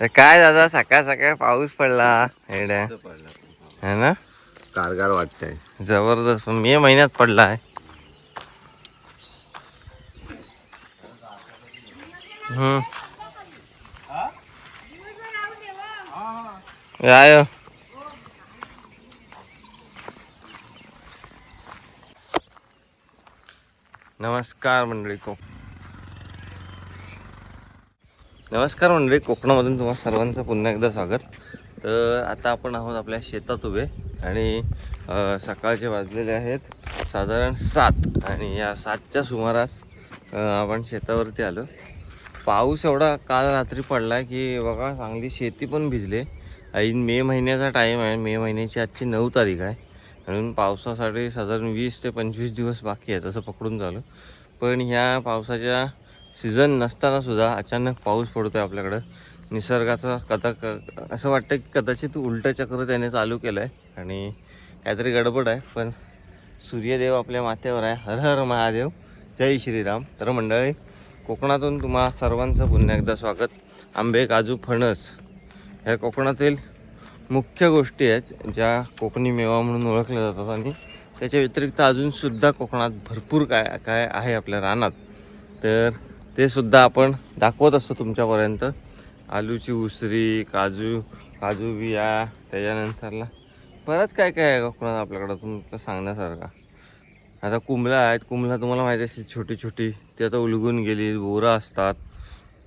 तर काय दादा सकाळ सकाळ पाऊस पडला. एड्या है ना? कारगार वाटतंय. जबरदस्त. मे महिन्यात पडलाय. हम्म. याय नमस्कार मंडळी को नमस्कार मंडळी कोकणामधून तुम्हा सर्वांचं पुन्हा एकदा स्वागत. तर आता आपण आहोत आपल्या शेतात उभे आणि सकाळचे वाजलेले आहेत साधारण सात आणि या सातच्या सुमारास आपण शेतावरती आलो. पाऊस एवढा काल रात्री पडला की बघा चांगली शेती पण भिजले. ऐन मे महिन्याचा टाईम आहे मे महिन्याची आजची नऊ तारीख आहे. म्हणून पावसासाठी साधारण वीस ते पंचवीस दिवस बाकी आहे तसं पकडून झालं पण ह्या पावसाच्या सीझन नसताना सुद्धा अचानक पाऊस पडतो आहे आपल्याकडं. निसर्गाचा कथा क असं वाटतं की कदाचित उलटं चक्र त्याने चालू केलं आहे आणि काहीतरी गडबड आहे पण सूर्यदेव आपल्या माथ्यावर आहे. हर हर महादेव. जय श्रीराम. तर मंडळी कोकणातून तुम्हा सर्वांचं पुन्हा एकदा स्वागत. आंबे काजू फणस ह्या कोकणातील मुख्य गोष्टी आहेत ज्या कोकणी मेवा म्हणून ओळखल्या जातात आणि त्याच्या व्यतिरिक्त अजूनसुद्धा कोकणात भरपूर काय काय आहे आपल्या रानात. तर ते सुद्धा आपण दाखवत असतो तुमच्यापर्यंत. आलूची उसरी काजू काजू बिया त्याच्यानंतरला बरंच काय काय आहे कोणाला आपल्याकडं तुमचं सांगण्यासारखा? आता कुंबला आहेत. कुंबला तुम्हाला माहिती असेल छोटी छोटी. ती आता उलगून गेली बोरं असतात.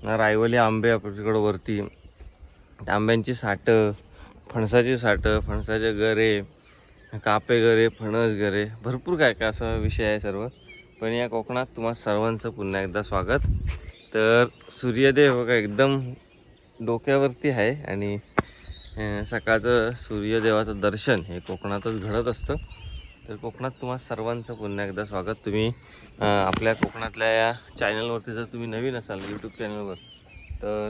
रायवली आंबे आपल्याकडं वरती. आंब्यांची साठं फणसाची साठं फणसाचे गरे कापे गरे फणस गरे. भरपूर काय काय असा विषय आहे सर्व. पण या कोकणात तुम्हा सर्वांचं पुन्हा एकदा स्वागत. तर सूर्यदेव बघा हो एकदम डोक्यावरती आहे आणि सकाळचं सूर्यदेवाचं दर्शन हे कोकणातच घडत असतं. तर कोकणात तुम्हा सर्वांचं पुन्हा एकदा स्वागत. तुम्ही आपल्या कोकणातल्या या चॅनलवरती जर तुम्ही नवीन असाल यूट्यूब चॅनलवर तर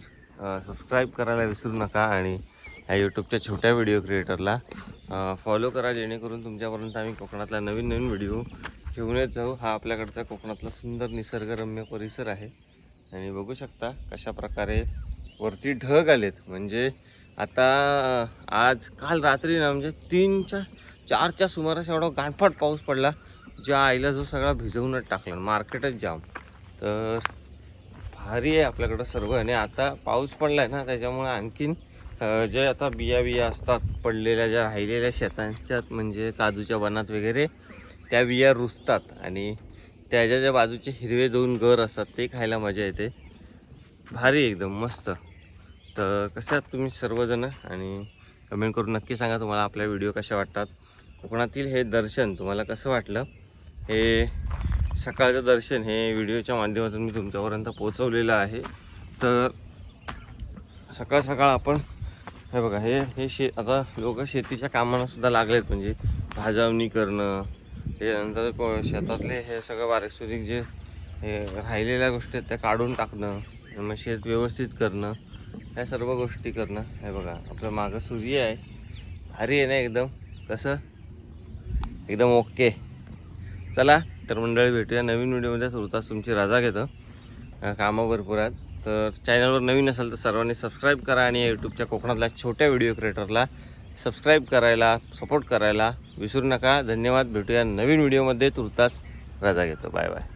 सबस्क्राईब करायला विसरू नका आणि ह्या यूट्यूबच्या छोट्या व्हिडिओ क्रिएटरला फॉलो करा जेणेकरून तुमच्यापर्यंत आम्ही कोकणातला नवीन नवीन व्हिडिओ घेऊनच जाऊ. हा आपल्याकडचा कोकणातला सुंदर निसर्गरम्य परिसर आहे. आणि बघू शकता कशा प्रकारे वरती ढग आलेत. म्हणजे आता आज काल रात्री ना म्हणजे तीनच्या चारच्या सुमारास एवढा गाणफाट पाऊस पडला ज्या आईला जो सगळा भिजवूनच टाकला मार्केटच जाम. तर भारी आहे आपल्याकडं सर्व. आणि आता पाऊस पडला आहे ना त्याच्यामुळे आणखीन जे आता बिया बिया असतात पडलेल्या ज्या राहिलेल्या शेतांच्यात म्हणजे काजूच्या वनात वगैरे त्या विया रुजतात आणि त्याच्या ज्या बाजूचे हिरवे दोन घर असतात ते खायला मजा येते. भारी एकदम मस्त. तर कसं आहात तुम्ही सर्वजण? आणि कमेंट करून नक्की सांगा तुम्हाला आपल्या व्हिडिओ कशा वाटतात. कोकणातील हे दर्शन तुम्हाला कसं वाटलं? हे सकाळचं दर्शन हे व्हिडिओच्या माध्यमातून मी तुमच्यापर्यंत पोचवलेलं आहे. तर सकाळ सकाळ आपण हे बघा हे हे शे आता लोक शेतीच्या कामांनासुद्धा लागलेत. म्हणजे भाजावणी करणं त्याच्यानंतर को- शेतातले हे सगळं बारीक सुरीक जे हे राहिलेल्या गोष्टी आहेत त्या काढून टाकणं मग शेत व्यवस्थित करणं ह्या सर्व गोष्टी करणं. हे बघा आपलं मागं सूर्य आहे. भारी आहे ना एकदम. कसं? एकदम ओके. चला तर मंडळी भेटूया नवीन व्हिडिओमध्ये. तुर्तास तुमची रजा घेतं. कामं भरपूर आहेत. तर चॅनलवर नवीन असेल तर सर्वांनी सबस्क्राईब करा आणि यूट्यूबच्या कोकणातल्या छोट्या व्हिडिओ क्रिएटरला सबस्क्राईब करायला सपोर्ट करायला विसरू नका. धन्यवाद. भेटूया नवीन व्हिडिओमध्ये तुर्तास रजा घेतो. Bye bye